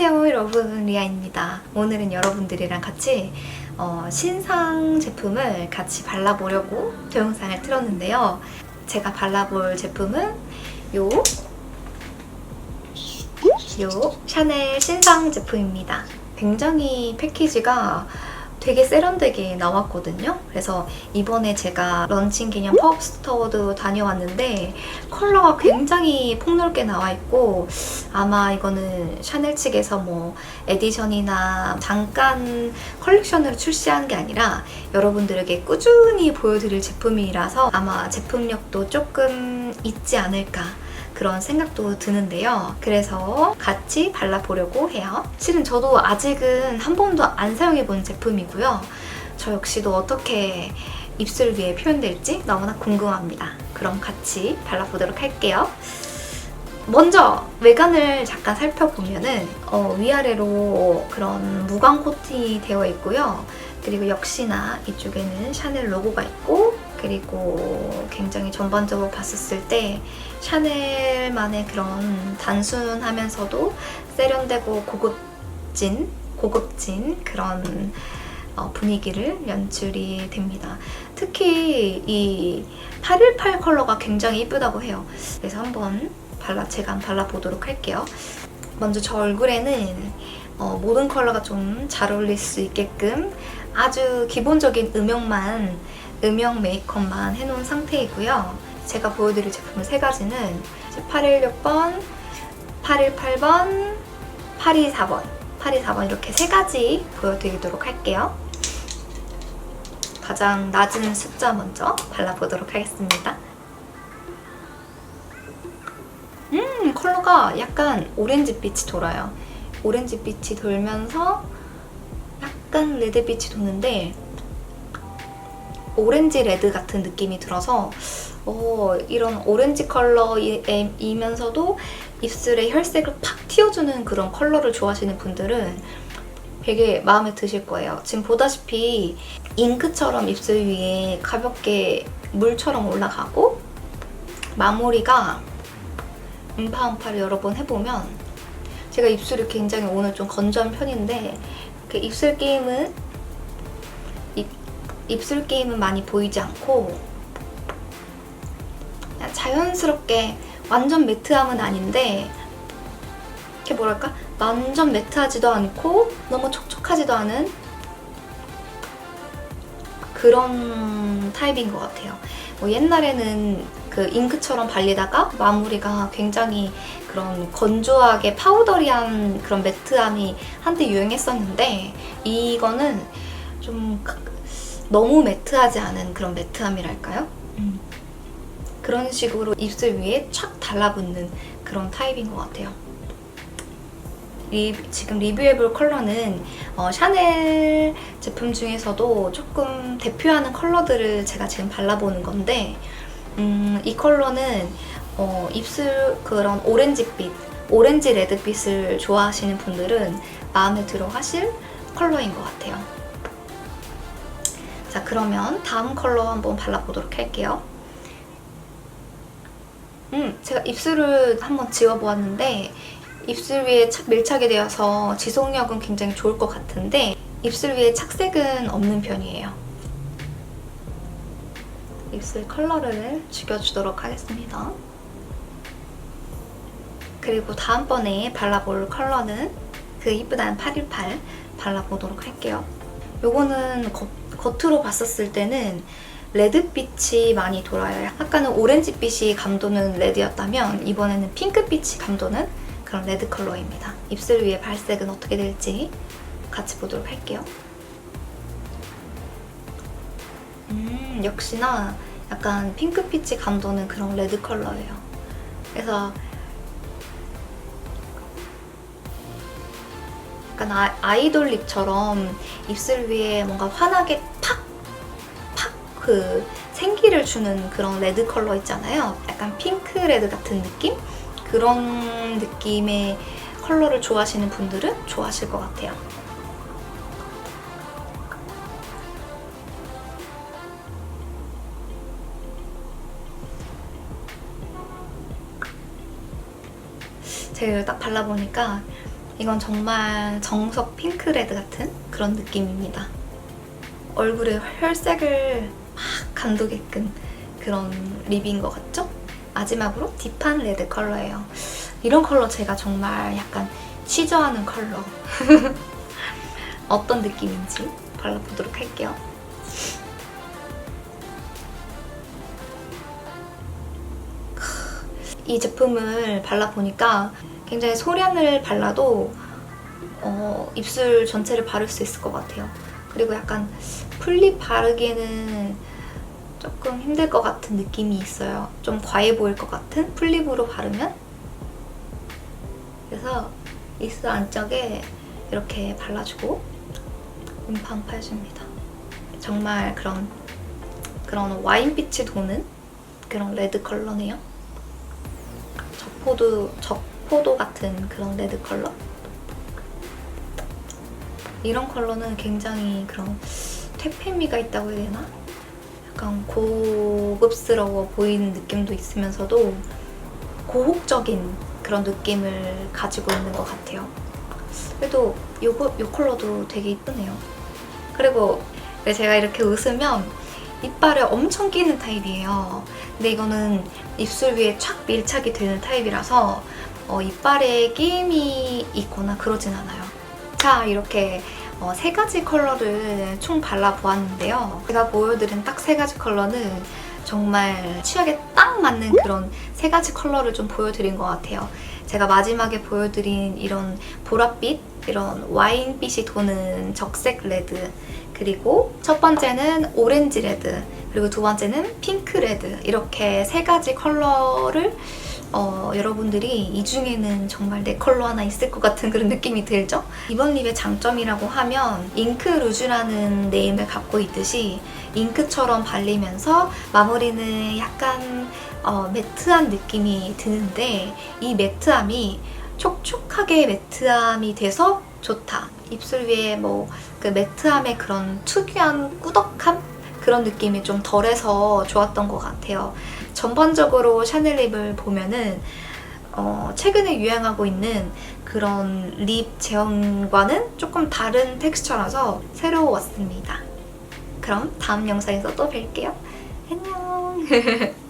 안녕하세요 여러분 리아입니다. 오늘은 여러분들이랑 같이 어, 신상 제품을 같이 발라보려고 동영상을 틀었는데요. 제가 발라볼 제품은 요, 요 샤넬 신상 제품입니다. 굉장히 패키지가 되게 세련되게 나왔거든요. 그래서 이번에 제가 런칭 기념 팝스토어도 다녀왔는데 컬러가 굉장히 폭넓게 나와 있고 아마 이거는 샤넬 측에서 뭐 에디션이나 잠깐 컬렉션으로 출시한 게 아니라 여러분들에게 꾸준히 보여드릴 제품이라서 아마 제품력도 조금 있지 않을까 그런 생각도 드는데요. 그래서 같이 발라보려고 해요. 실은 저도 아직은 한 번도 안 사용해본 제품이고요. 저 역시도 어떻게 입술 위에 표현될지 너무나 궁금합니다. 그럼 같이 발라보도록 할게요. 먼저 외관을 잠깐 살펴보면은 어, 위아래로 그런 무광 코팅이 되어 있고요. 그리고 역시나 이쪽에는 샤넬 로고가 있고 그리고 굉장히 전반적으로 봤었을 때 샤넬만의 그런 단순하면서도 세련되고 고급진 고급진 그런 어, 분위기를 연출이 됩니다. 특히 이 818 컬러가 굉장히 이쁘다고 해요. 그래서 한번 발라 제가 한번 발라보도록 할게요. 먼저 저 얼굴에는 어, 모든 컬러가 좀 잘 어울릴 수 있게끔 아주 기본적인 음영만 음영 메이크업만 해놓은 상태이고요. 제가 보여드릴 제품은 세 가지는 816번, 818번, 824번, 824번 이렇게 세 가지 보여드리도록 할게요. 가장 낮은 숫자 먼저 발라보도록 하겠습니다. 음, 컬러가 약간 오렌지빛이 돌아요. 오렌지빛이 돌면서 약간 레드빛이 도는데 오렌지 레드 같은 느낌이 들어서 어, 이런 오렌지 컬러이면서도 입술에 혈색을 팍 튀어주는 그런 컬러를 좋아하시는 분들은 되게 마음에 드실 거예요. 지금 보다시피 잉크처럼 입술 위에 가볍게 물처럼 올라가고 마무리가 음파음파를 여러 번 해보면 제가 입술이 굉장히 오늘 좀 건조한 편인데 그 입술 게임은 입, 입술 게임은 많이 보이지 않고 그냥 자연스럽게 완전 매트함은 아닌데 이렇게 뭐랄까 완전 매트하지도 않고 너무 촉촉하지도 않은 그런 타입인 것 같아요. 뭐 옛날에는 그 잉크처럼 발리다가 마무리가 굉장히 그런 건조하게 파우더리한 그런 매트함이 한때 유행했었는데 이거는 좀 너무 매트하지 않은 그런 매트함이랄까요? 음. 그런 식으로 입술 위에 촥 달라붙는 그런 타입인 것 같아요. 리, 지금 리뷰해볼 컬러는 어, 샤넬 제품 중에서도 조금 대표하는 컬러들을 제가 지금 발라보는 건데 음, 이 컬러는 어, 입술 그런 오렌지빛, 오렌지 레드빛을 좋아하시는 분들은 마음에 들어 하실 컬러인 것 같아요. 자 그러면 다음 컬러 한번 발라보도록 할게요. 음, 제가 입술을 한번 지워보았는데 입술 위에 착 밀착이 되어서 지속력은 굉장히 좋을 것 같은데 입술 위에 착색은 없는 편이에요. 입술 컬러를 죽여주도록 하겠습니다. 그리고 다음번에 발라볼 컬러는 그 이쁘다는 818 발라보도록 할게요. 요거는 겉, 겉으로 봤었을 때는 레드빛이 많이 돌아요. 아까는 오렌지빛이 감도는 레드였다면 이번에는 핑크빛이 감도는 그런 레드 컬러입니다. 입술 위에 발색은 어떻게 될지 같이 보도록 할게요. 음, 역시나 약간 핑크빛이 감도는 그런 레드 컬러예요. 그래서 약간 아, 아이돌 립처럼 입술 위에 뭔가 환하게 팍, 팍 그 생기를 주는 그런 레드 컬러 있잖아요. 약간 핑크 레드 같은 느낌? 그런 느낌의 컬러를 좋아하시는 분들은 좋아하실 것 같아요. 제가 딱 발라보니까 이건 정말 정석 핑크레드 같은 그런 느낌입니다. 얼굴에 혈색을 막 감도게끔 그런 립인 것 같죠? 마지막으로 딥한 레드 컬러예요. 이런 컬러 제가 정말 약간 취저하는 컬러. 어떤 느낌인지 발라보도록 할게요. 이 제품을 발라보니까 굉장히 소량을 발라도 어, 입술 전체를 바를 수 있을 것 같아요. 그리고 약간 풀립 바르기에는 조금 힘들 것 같은 느낌이 있어요. 좀 과해 보일 것 같은 풀립으로 바르면. 그래서 입술 안쪽에 이렇게 발라주고 음팡파 해줍니다. 정말 그런 그런 와인빛이 도는 그런 레드 컬러네요. 적포도 적 포도 같은 그런 레드 컬러. 이런 컬러는 굉장히 그런 퇴폐미가 있다고 해야 되나? 약간 고급스러워 보이는 느낌도 있으면서도 고혹적인 그런 느낌을 가지고 있는 것 같아요. 그래도 요거, 요 컬러도 되게 이쁘네요. 그리고 제가 이렇게 웃으면 이빨에 엄청 끼는 타입이에요. 근데 이거는 입술 위에 촥 밀착이 되는 타입이라서 어, 이빨에 끼임이 있거나 그러진 않아요. 자, 이렇게 어, 세 가지 컬러를 총 발라보았는데요. 제가 보여드린 딱 세 가지 컬러는 정말 취향에 딱 맞는 그런 세 가지 컬러를 좀 보여드린 것 같아요. 제가 마지막에 보여드린 이런 보랏빛, 이런 와인빛이 도는 적색 레드, 그리고 첫 번째는 오렌지 레드, 그리고 두 번째는 핑크 레드 이렇게 세 가지 컬러를 어, 여러분들이 이 중에는 정말 내 컬러 하나 있을 것 같은 그런 느낌이 들죠? 이번 립의 장점이라고 하면 잉크 루즈라는 네임을 갖고 있듯이 잉크처럼 발리면서 마무리는 약간 어, 매트한 느낌이 드는데 이 매트함이 촉촉하게 매트함이 돼서 좋다. 입술 위에 뭐 그 매트함의 그런 특유한 꾸덕함? 그런 느낌이 좀 덜해서 좋았던 것 같아요. 전반적으로 샤넬 립을 보면은 어, 최근에 유행하고 있는 그런 립 제형과는 조금 다른 텍스처라서 새로웠습니다. 그럼 다음 영상에서 또 뵐게요. 안녕.